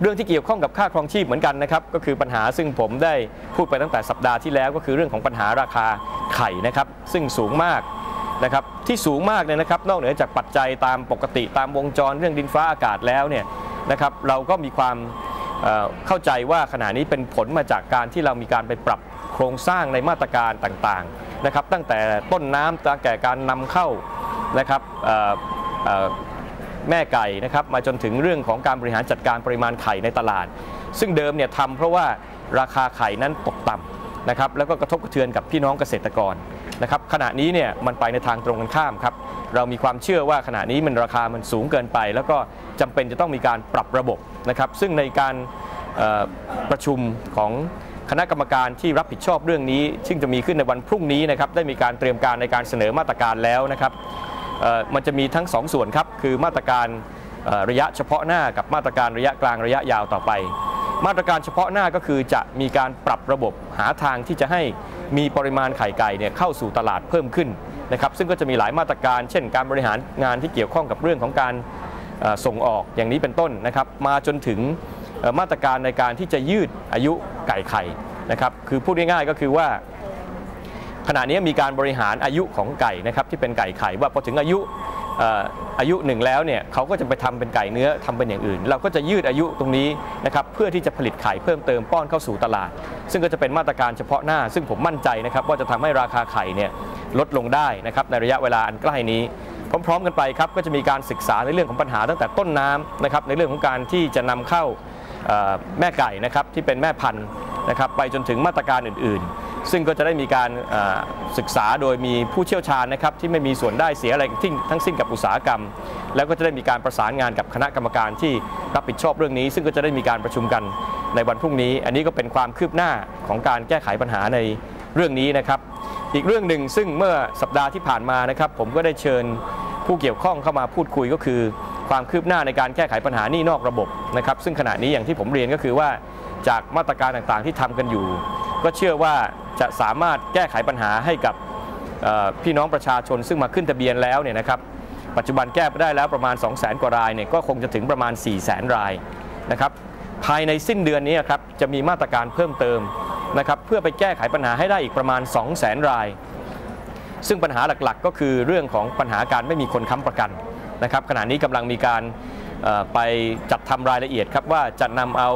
เรื่องที่เกี่ยวข้องกับค่าครองชีพเหมือนกันนะครับก็คือปัญหาซึ่งผมได้พูดไปตั้งแต่สัปดาห์ที่แล้วก็คือเรื่องของปัญหาราคาไข่นะครับซึ่งสูงมากนะครับที่สูงมากเนี่ยนะครับนอกเหนือจากปัจจัยตามปกติตามวงจรเรื่องดินฟ้าอากาศแล้วเนี่ยนะครับเราก็มีความเเข้าใจว่าขณะนี้เป็นผลมาจากการที่เรามีการไปปรับโครงสร้างในมาตรการต่างๆนะครับตั้งแต่ต้นน้ำตั้งแต่การนำเข้านะครับ แม่ไก่นะครับมาจนถึงเรื่องของการบริหารจัดการปริมาณไข่ในตลาด ซึ่งเดิมเนี่ยทำเพราะว่าราคาไข่นั้นตกต่ำนะครับแล้วก็กระทบกระเทือนกับพี่น้องเกษตรกรนะครับขณะนี้เนี่ยมันไปในทางตรงกันข้ามครับเรามีความเชื่อว่าขณะนี้มันราคามันสูงเกินไป แล้วก็จำเป็นจะต้องมีการปรับระบบนะครับซึ่งในการประชุมของคณะกรรมการที่รับผิดชอบเรื่องนี้ ซึ่งจะมีขึ้นในวันพรุ่งนี้นะครับได้มีการเตรียมการในการเสนอมาตรการแล้วนะครับ มันจะมีทั้ง 2 ส่วนครับ คือมาตรการระยะเฉพาะหน้ากับมาตรการระยะกลางระยะยาวต่อไป มาตรการเฉพาะหน้าก็คือจะมีการปรับระบบหาทางที่จะให้มีปริมาณไข่ไก่เนี่ยเข้าสู่ตลาดเพิ่มขึ้นนะครับซึ่งก็จะมีหลายมาตรการเช่น การบริหารงานที่เกี่ยวข้องกับเรื่องของการส่งออกอย่างนี้เป็นต้นนะครับมาจนถึงมาตรการในการที่จะยืดอายุไก่ไข่นะครับคือพูดง่ายๆก็คือว่า ขณะนี้มีการบริหารอายุของไก่นะครับที่เป็นไก่ไข่ว่าพอถึงอายุอายุหนึ่งแล้วเนี่ยเขาก็จะไปทำเป็นไก่เนื้อทำเป็นอย่างอื่น เราก็จะยืดอายุตรงนี้นะครับเพื่อที่จะผลิตไข่เพิ่มเติมป้อนเข้าสู่ตลาด ซึ่งก็จะเป็นมาตรการเฉพาะหน้า ซึ่งผมมั่นใจนะครับว่าจะทำให้ราคาไข่เนี่ยลดลงได้นะครับในระยะเวลาอันใกล้นี้พร้อมๆกันไปครับก็จะมีการศึกษาในเรื่องของปัญหาตั้งแต่ต้นน้ำนะครับในเรื่องของการที่จะนำเข้าแม่ไก่นะครับที่เป็นแม่พันธุ์นะครับไปจนถึงมาตรการอื่นๆ ซึ่งก็จะได้มีการศึกษาโดยมีผู้เชี่ยวชาญนะครับที่ไม่มีส่วนได้เสียอะไรทิ้งทั้งสิ้นกับอุตสาหกรรม แล้วก็จะได้มีการประสานงานกับคณะกรรมการที่รับผิดชอบเรื่องนี้ ซึ่งก็จะได้มีการประชุมกันในวันพรุ่งนี้ อันนี้ก็เป็นความคืบหน้าของการแก้ไขปัญหาในเรื่องนี้นะครับ อีกเรื่องหนึ่งซึ่งเมื่อสัปดาห์ที่ผ่านมานะครับผมก็ได้เชิญผู้เกี่ยวข้องเข้ามาพูดคุยก็คือ ความคืบหน้าในการแก้ไขปัญหานี่นอกระบบนะครับซึ่งขณะนี้อย่างที่ผมเรียนก็คือว่าจากมาตรการต่างๆที่ทำกันอยู่ ก็เชื่อว่า จะสามารถแก้ไขปัญหาให้กับพี่น้องประชาชนซึ่งมาขึ้นทะเบียนแล้วเนี่ยนะครับปัจจุบันแก้ไปได้แล้วประมาณ 2 0 0 0 0 0 กว่ารายเนี่ยก็คงจะถึงประมาณ 4 0 0 0 0 0 รายนะครับภายในสิ้นเดือนนี้ครับจะมีมาตรการเพิ่มเติมนะครับเพื่อไปแก้ไขปัญหาให้ได้อีกประมาณ 2 0 0 0 0 0 ราย ซึ่งปัญหาหลักๆ ก็คือเรื่องของปัญหาการไม่มีคนค้ำประกันนะครับขณะนี้กำลังมีการไปจัดทำรายละเอียดครับว่าจะนำเอา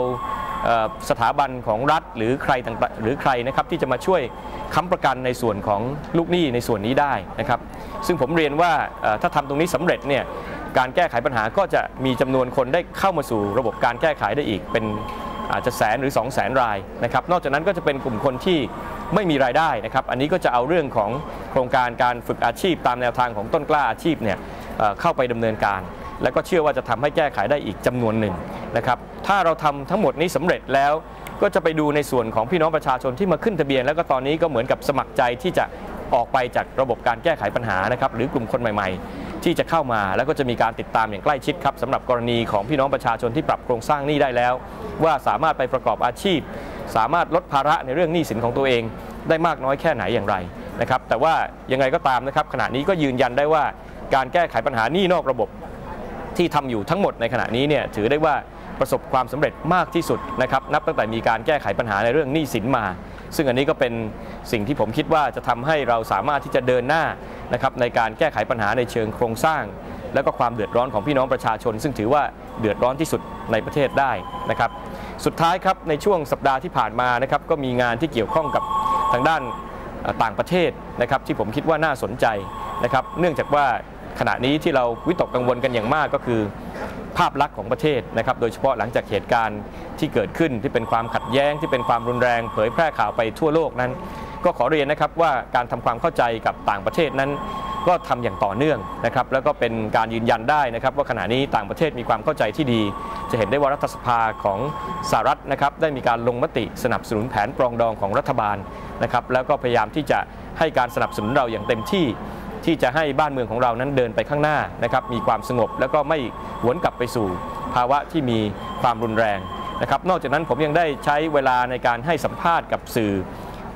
สถาบันของรัฐหรือใครต่างหรือใครนะครับที่จะมาช่วยค้ำประกันในส่วนของลูกหนี้ในส่วนนี้ได้นะครับ ซึ่งผมเรียนว่าถ้าทำตรงนี้สำเร็จเนี่ยการแก้ไขปัญหาก็จะมีจำนวนคนได้เข้ามาสู่ระบบการแก้ไขได้อีกเป็นอาจจะแสนหรือ 2 0 0แสนรายนะครับ นอกจากนั้นก็จะเป็นกลุ่มคนที่ไม่มีรายได้นะครับ อันนี้ก็จะเอาเรื่องของโครงการการฝึกอาชีพตามแนวทางของต้นกล้าอาชีพเนี่ยเอ่อเข้าไปดำเนินการ แล้วก็เชื่อว่าจะทำให้แก้ไขได้อีกจำนวนหนึ่งนะครับถ้าเราทำทั้งหมดนี้สำเร็จแล้วก็จะไปดูในส่วนของพี่น้องประชาชนที่มาขึ้นทะเบียน แล้วก็ตอนนี้ก็เหมือนกับสมัครใจที่จะออกไปจากระบบการแก้ไขปัญหานะครับหรือกลุ่มคนใหม่ ๆ ที่จะเข้ามาแล้วก็จะมีการติดตามอย่างใกล้ชิดครับสำหรับกรณีของพี่น้องประชาชนที่ปรับโครงสร้างหนี้ได้แล้ว ว่าสามารถไปประกอบอาชีพ สามารถลดภาระในเรื่องหนี้สินของตัวเอง ได้มากน้อยแค่ไหนอย่างไรนะครับแต่ว่ายังไงก็ตามนะครับขณะนี้ก็ยืนยันได้ว่าการแก้ไขปัญหาหนี้นอกระบบ ที่ทำอยู่ทั้งหมดในขณะนี้เนี่ยถือได้ว่าประสบความสำเร็จมากที่สุดนะครับนับตั้งแต่มีการแก้ไขปัญหาในเรื่องหนี้สินมา ซึ่งอันนี้ก็เป็นสิ่งที่ผมคิดว่าจะทำให้เราสามารถที่จะเดินหน้านะครับในการแก้ไขปัญหาในเชิงโครงสร้าง แล้วก็ความเดือดร้อนของพี่น้องประชาชน ซึ่งถือว่าเดือดร้อนที่สุดในประเทศได้นะครับสุดท้ายครับในช่วงสัปดาห์ที่ผ่านมานะครับก็มีงานที่เกี่ยวข้องกับทางด้านต่างประเทศนะครับที่ผมคิดว่าน่าสนใจนะครับเนื่องจากว่า ขณะนี้ที่เราวิตกกังวลกันอย่างมากก็คือ ภาพลักษณ์ของประเทศนะครับ โดยเฉพาะหลังจากเหตุการณ์ที่เกิดขึ้นที่เป็นความขัดแย้งที่เป็นความรุนแรง เผยแพร่ข่าวไปทั่วโลกนั้น ก็ขอเรียนนะครับว่าการทำความเข้าใจกับต่างประเทศนั้น ก็ทำอย่างต่อเนื่องนะครับ แล้วก็เป็นการยืนยันได้นะครับ ว่าขณะนี้ต่างประเทศมีความเข้าใจที่ดี จะเห็นได้ว่ารัฐสภาของสหรัฐนะครับได้มีการลงมติสนับสนุนแผนปรองดองของรัฐบาลนะครับ แล้วก็พยายามที่จะให้การสนับสนุนเราอย่างเต็มที่ ที่จะให้บ้านเมืองของเรานั้นเดินไปข้างหน้านะครับมีความสงบแล้วก็ไม่หวนกลับไปสู่ภาวะที่มีความรุนแรงนะครับนอกจากนั้นผมยังได้ใช้เวลาในการให้สัมภาษณ์กับสื่อ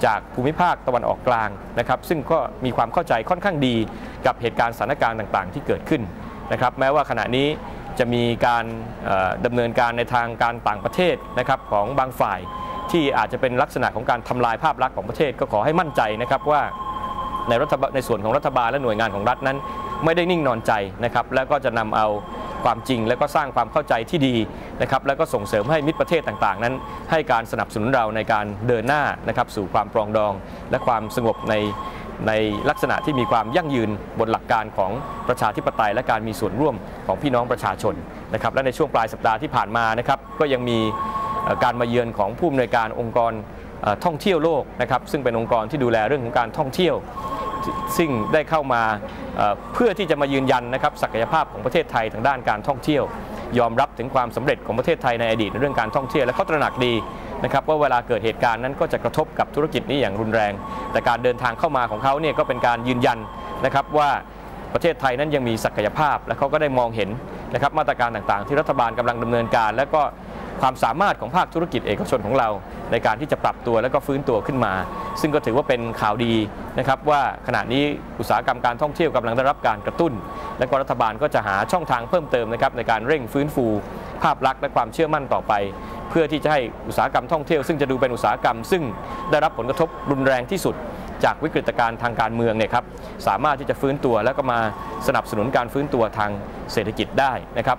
จากภูมิภาคตะวันออกกลางนะครับซึ่งก็มีความเข้าใจค่อนข้างดีกับเหตุการณ์สถานการณ์ต่างๆ ที่เกิดขึ้นนะครับแม้ว่าขณะนี้จะมีการเอ่อดำเนินการในทางการต่างประเทศนะครับของบางฝ่ายที่อาจจะเป็นลักษณะของการทำลายภาพลักษณ์ของประเทศก็ขอให้มั่นใจนะครับว่า ในรัฐบาลในส่วนของรัฐบาลและหน่วยงานของรัฐนั้น ไม่ได้นิ่งนอนใจนะครับแล้วก็จะนำเอาความจริงแล้วก็สร้างความเข้าใจที่ดีนะครับแล้วก็ส่งเสริมให้มิตรประเทศต่างๆ นั้น ให้การสนับสนุนเราในการเดินหน้านะครับสู่ความปรองดอง และความสงบในในลักษณะที่มีความยั่งยืนบนหลักการของประชาธิปไตยและการมีส่วนร่วมของพี่น้องประชาชนนะครับและในช่วงปลายสัปดาห์ที่ผ่านมานะครับก็ยังมีการมาเยือนของผู้อำนวยการองค์กรท่องเที่ยวโลกนะครับซึ่งเป็นองค์กรที่ดูแลเรื่องของการท่องเที่ยว ซึ่งได้เข้ามาเพื่อที่จะมายืนยันนะครับศักยภาพของประเทศไทยทางด้านการท่องเที่ยว ยอมรับถึงความสำเร็จของประเทศไทยในอดีตในเรื่องการท่องเที่ยวและเขาตระหนักดีนะครับว่าเวลาเกิดเหตุการณ์นั้นก็จะกระทบกับธุรกิจนี้อย่างรุนแรง แต่การเดินทางเข้ามาของเขาเนี่ยก็เป็นการยืนยันนะครับว่าประเทศไทยนั้นยังมีศักยภาพ และเขาก็ได้มองเห็นนะครับมาตรการต่างๆ ที่รัฐบาลกำลังดำเนินการ และก็ ความสามารถของภาคธุรกิจเอกชนของเรา ในการที่จะปรับตัวและก็ฟื้นตัวขึ้นมา ซึ่งก็ถือว่าเป็นข่าวดีนะครับว่าขณะนี้อุตสาหกรรมการท่องเที่ยวกำลังได้รับการกระตุ้น และก็รัฐบาลก็จะหาช่องทางเพิ่มเติมนะครับในการเร่งฟื้นฟู ภาพลักษณ์และความเชื่อมั่นต่อไป เพื่อที่จะให้อุตสาหกรรมท่องเที่ยวซึ่งจะดูเป็นอุตสาหกรรม ซึ่งได้รับผลกระทบรุนแรงที่สุดจากวิกฤตการณ์ทางการเมืองเนี่ยครับสามารถที่จะฟื้นตัวแล้วก็มาสนับสนุนการฟื้นตัวทางเศรษฐกิจได้นะครับ